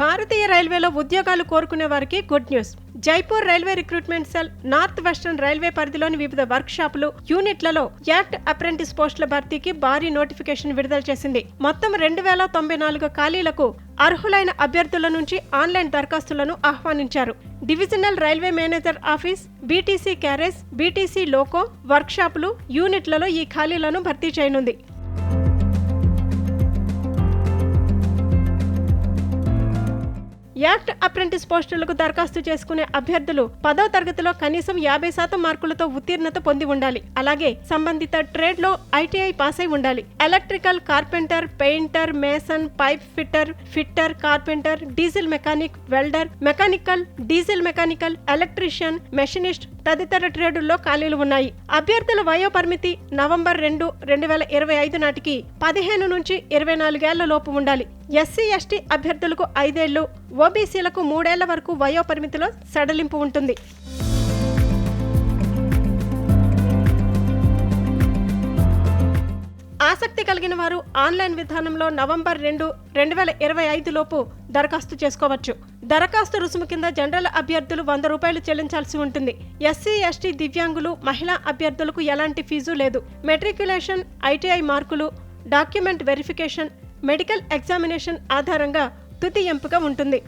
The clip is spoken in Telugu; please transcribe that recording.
భారతీయ రైల్వేలో ఉద్యోగాలు కోరుకునే వారికి good news. Jaipur railway recruitment cell north western railway పరిధిలోని వివిధ వర్క్ షాపులు యూనిట్లలో యాక్ట్ అప్రెంటిస్ పోస్టుల భర్తీకి భారీ నోటిఫికేషన్ విడుదల చేసింది. మొత్తం రెండు వేల తొంభై నాలుగు ఖాళీలకు అర్హులైన అభ్యర్థుల నుంచి ఆన్లైన్ దరఖాస్తులను ఆహ్వానించారు. Divisional railway manager office BTC carriage BTC loco వర్క్షాపులు యూనిట్లలో ఈ ఖాళీలను భర్తీ చేయనుంది. యాక్ట్ అప్రెంటిస్ పోస్టులకు దరఖాస్తు చేసుకునే అభ్యర్థులు పదో తరగతిలో కనీసం యాభై శాతం మార్కులతో ఉత్తీర్ణత పొంది ఉండాలి. అలాగే సంబంధిత ట్రేడ్లో ఐటీఐ పాస్ అయి ఉండాలి. Electrical carpenter painter mason pipe fitter fitter carpenter diesel mechanic welder mechanical diesel mechanical electrician machinist తదితర ట్రేడుల్లో ఖాళీలు ఉన్నాయి. అభ్యర్థుల వయో పరిమితి నవంబర్ రెండు రెండు వేల ఇరవై ఐదు నాటికి పదిహేను నుంచి ఇరవై నాలుగేళ్ళ లోపు ఉండాలి. ఎస్సీ ఎస్టీ అభ్యర్థులకు ఐదేళ్ళు ఓబీసీలకు మూడేళ్ళ వరకు వయో పరిమితిలో సడలింపు ఉంటుంది. ఆసక్తి కలిగిన వారు ఆన్లైన్ విధానంలో నవంబర్ రెండు రెండు వేల ఇరవై ఐదు లోపు దరఖాస్తు చేసుకోవచ్చు. దరఖాస్తు రుసుము కింద జనరల్ అభ్యర్థులు వంద రూపాయలు చెల్లించాల్సి ఉంటుంది. ఎస్సీ ఎస్టీ దివ్యాంగులు మహిళా అభ్యర్థులకు ఎలాంటి ఫీజు లేదు. మెట్రిక్యులేషన్ ఐటీఐ మార్కులు డాక్యుమెంట్ వెరిఫికేషన్ మెడికల్ ఎగ్జామినేషన్ ఆధారంగా తుది ఎంపిక ఉంటుంది.